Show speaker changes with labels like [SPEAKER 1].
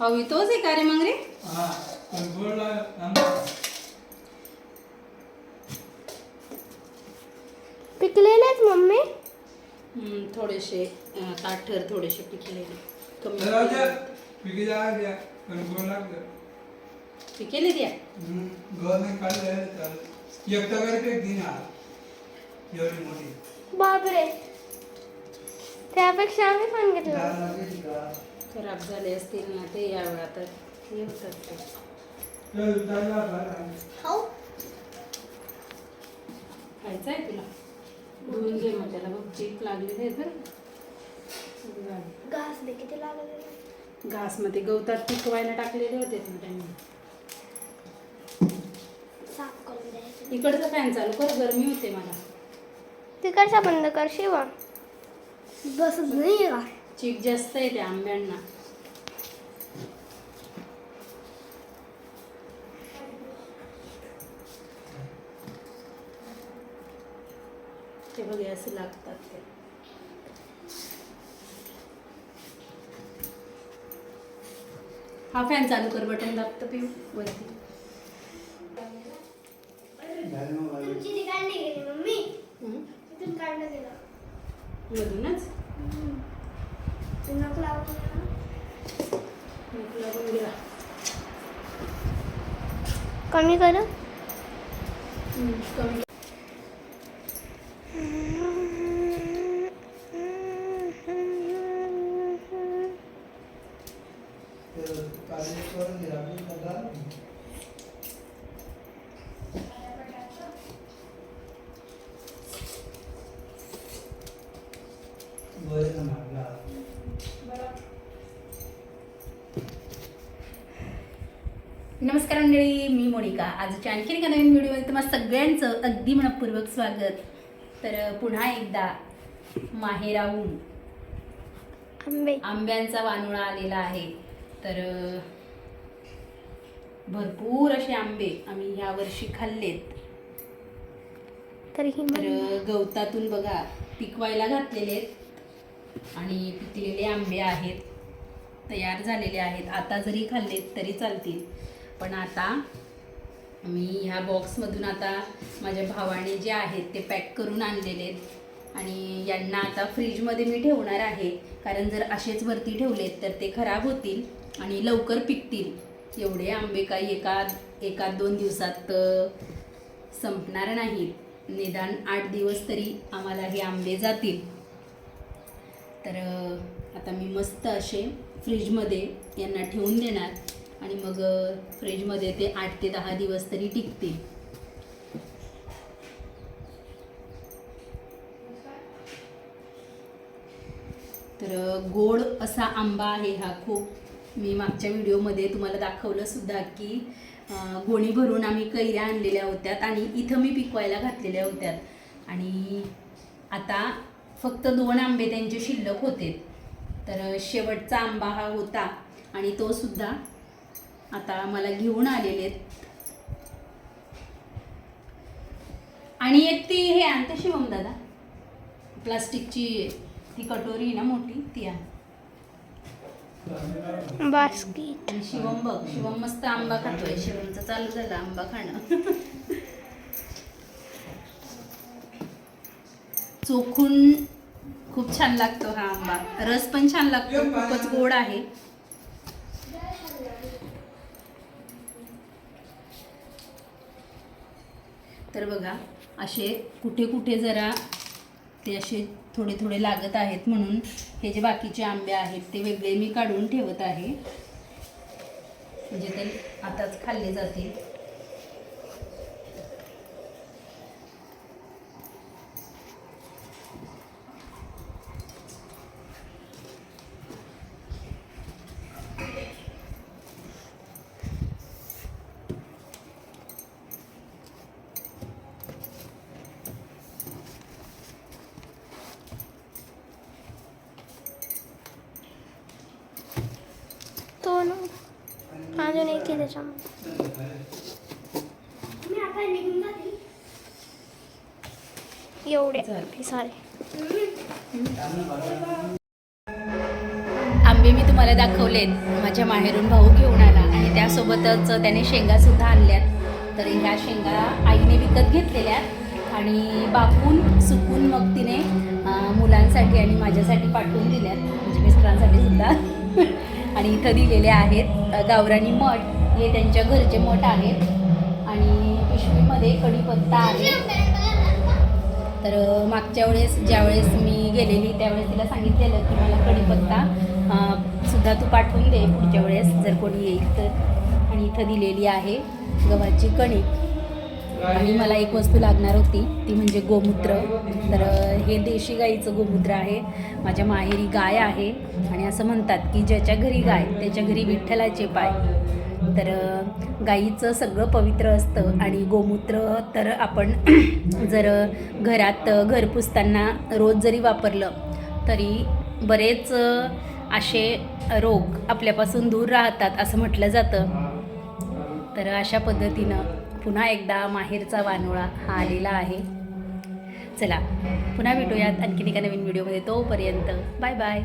[SPEAKER 1] हवी तोच आहे का रे मग रे
[SPEAKER 2] हा.
[SPEAKER 3] पिकलेलेच मम्मी?
[SPEAKER 1] हम्म, थोडेसे ताठर थोडेसे पिकलेले. कमी
[SPEAKER 2] द्या हम्म, गोड नाही काढलं तर एक तगारी पेक दे ना. एवढी मोठी.
[SPEAKER 3] बापरे त्यापेक्षा आम्ही पण घेतलं?
[SPEAKER 1] खराब झाले असतील ना ते यावेळा तर हे ते
[SPEAKER 2] तर.
[SPEAKER 1] खायचं आहे तुला धुवून घे मग त्याला बघ चीक लागलेले आहेत बरं का?
[SPEAKER 3] घास दे किती लागत
[SPEAKER 1] घासमध्ये गवतात पिकवायला टाकलेले होते त्यांनी इकडचा फॅन चालू कर गरमी होते मला.
[SPEAKER 3] तिकडचा बंद कर शिवा. बसत नाही का
[SPEAKER 1] चीक जास्त आहे त्या आंब्यांना. ते बघे असे लागतात ते. हा फॅन चालू कर बटन दाबतं पिऊ वरती
[SPEAKER 2] झालं मग माझं.
[SPEAKER 3] तुमची ती काढली गेली मम्मी
[SPEAKER 1] हम्म.
[SPEAKER 3] तिथून काढलं गेलं
[SPEAKER 1] मधूनच?
[SPEAKER 3] नक लावून
[SPEAKER 1] गेला
[SPEAKER 3] कमी कर?
[SPEAKER 1] कमी
[SPEAKER 2] तर काढले करून दिला. मी म्हणला, बरं ना मागला.
[SPEAKER 1] नमस्कार मंडळी मी मोनिका. आजच्या आणखीन एका नवीन व्हिडिओमध्ये तुम्हाला सगळ्यांचं अगदी मनपूर्वक स्वागत. तर पुन्हा एकदा माहेराहून
[SPEAKER 3] आंबे.
[SPEAKER 1] आंब्यांचा वानुळा आलेला आहे. तर भरपूर असे आंबे आम्ही ह्या वर्षी खाल्लेत. तर गवतातून बघा पिकवायला घातलेले आहेत आणि पिकलेले आंबे आहेत तयार झालेले आहेत. आता जरी खाल्लेत तरी चालतील. पण आता मी ह्या बॉक्समधून आता माझ्या भावाने जे आहेत ते पॅक करून आणलेले आहेत. आणि यांना आता फ्रीजमध्ये मी ठेवणार आहे. कारण जर असेच वरती ठेवलेत तर ते खराब होतील आणि लवकर पिकतील. एवढे आंबे काही एका एका दोन दिवसात संपणार नाहीत. निदान आठ दिवस तरी आम्हाला हे आंबे जातील. तर आता मी मस्त असे फ्रीजमध्ये यांना ठेवून देणार. आणि मग फ्रीजमध्ये ते आठ ते दहा दिवस तरी टिकते. तर गोड असा आंबा आहे हा खूप. मी मागच्या व्हिडिओमध्ये तुम्हाला दाखवलं सुद्धा की गोणी भरून आम्ही कैऱ्या आणलेल्या होत्यात आणि इथं मी पिकवायला घातलेल्या होत्यात. आणि आता फक्त दोन आंबे त्यांचे शिल्लक होते. तर शेवटचा आंबा हा होता आणि तो सुद्धा आता मला घेऊन आलेले आहेत. आणि एक ती हे आणते शिवम दादा. प्लास्टिकची ती कटोरी ना मोठी ती आण.
[SPEAKER 3] बास्किट.
[SPEAKER 1] शिवम बघ शिवम मस्त आंबा खातोय. शिवमचं चालू झालं आंबा खाणं. चोखून खूप छान लागतो हा आंबा. रस पण छान लागतो. खूपच गोड आहे. तर बघा असे कुठे कुठे जरा ते असे थोडे थोडे लागत आहेत म्हणून हे जे बाकीचे आंबे आहेत ते वेगळे मी काढून ठेवत आहे. म्हणजे ते आताच खाल्ले जातील
[SPEAKER 3] तो ना अजून एक आहे त्याच्यामध्ये एवढे. सारे.
[SPEAKER 1] आंबे मी तुम्हाला दाखवलेत. माझ्या माहेरून भाऊ घेऊन आला. आणि त्यासोबतच त्याने शेंगा सुद्धा आणल्यात. तर ह्या शेंगा आईने विकत घेतलेल्या आणि बापून सुकून मग तिने मुलांसाठी आणि माझ्यासाठी पाठवून दिल्यात. म्हणजे मिस्टरांसाठी सुद्धा. आणि इथं दिलेले आहेत गावराणी गावरानी मठ. हे त्यांच्या घरचे मठ आहेत आणि पिशवीमध्ये कढीपत्ता आहे. तर मागच्या वेळेस ज्यावेळेस मी गेलेली त्यावेळेस तिला सांगितलेलं की मला कढीपत्ता सुद्धा तू पाठवून दे पुढच्या वेळेस जर कोणी येईल तर. आणि इथं दिलेली आहे गव्हाची कणिक आणि मला एक वस्तू लागणार होती ती म्हणजे गोमूत्र. तर हे देशी गाईचं गोमूत्र आहे. माझ्या माहेरी गाय आहे आणि असं म्हणतात की ज्याच्या घरी गाय त्याच्या घरी विठ्ठलाचे पाय. तर गाईचं सगळं पवित्र असतं आणि गोमूत्र तर आपण जर घरात घर पुसताना रोज जरी वापरलं तरी बरेच असे रोग आपल्यापासून दूर राहतात असं म्हटलं जातं. तर अशा पद्धतीनं पुन्हा एकदा माहेरचा वानोळा हा आलेला आहे. चला पुन्हा भेटूयात आणखीन एका नवीन व्हिडिओमध्ये तोपर्यंत. Bye bye.